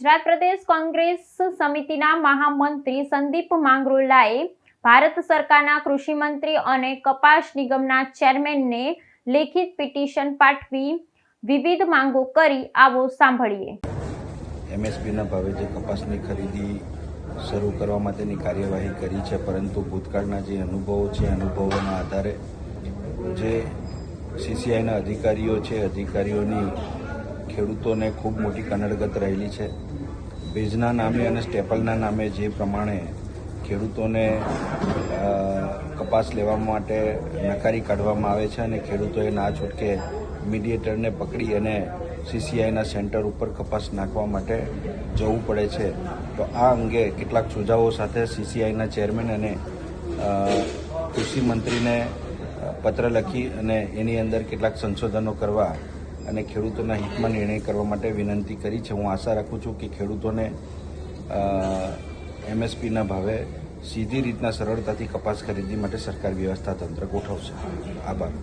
ગુજરાત પ્રદેશ કોંગ્રેસ સમિતિના મહામંત્રી સંદીપ માંગરોલાએ ભારત સરકારના કૃષિ મંત્રી અને કપાસ નિગમના ચેરમેનને લેખિત પિટિશન પાઠવી વિવિધ માંગો કરી આવો સાંભળીએ. એમએસપીના ભાવે જે કપાસની ખરીદી શરૂ કરવા માટેની કાર્યવાહી કરી છે, પરંતુ ભૂતકાળના જે અનુભવો છે, અનુભવોના આધારે જે સીસીઆઈના અધિકારીઓ છે, અધિકારીઓની ખેડૂતોને ખૂબ મોટી કનડગત રહેલી છે. બીજના નામે અને સ્ટેપલના નામે જે પ્રમાણે ખેડૂતોને કપાસ લેવા માટે નકારી કાઢવામાં આવે છે અને ખેડૂતોએ ના છૂટકે મીડિયેટરને પકડી અને સીસીઆઈના સેન્ટર ઉપર કપાસ નાખવા માટે જવું પડે છે. તો આ અંગે કેટલાક સુઝાવો સાથે સીસીઆઈના ચેરમેન અને કૃષિ મંત્રીને પત્ર લખી અને એની અંદર કેટલાક સંશોધનો કરવા અને ખેડૂતોના હિતમાં નિર્ણય કરવા માટે વિનંતી કરી છે. હું આશા રાખું છું કે ખેડૂતોને એમએસપીના ભાવે સીધી રીતના સરળતાથી કપાસ ખરીદી માટે સરકાર વ્યવસ્થા તંત્ર ગોઠવશે. આભાર.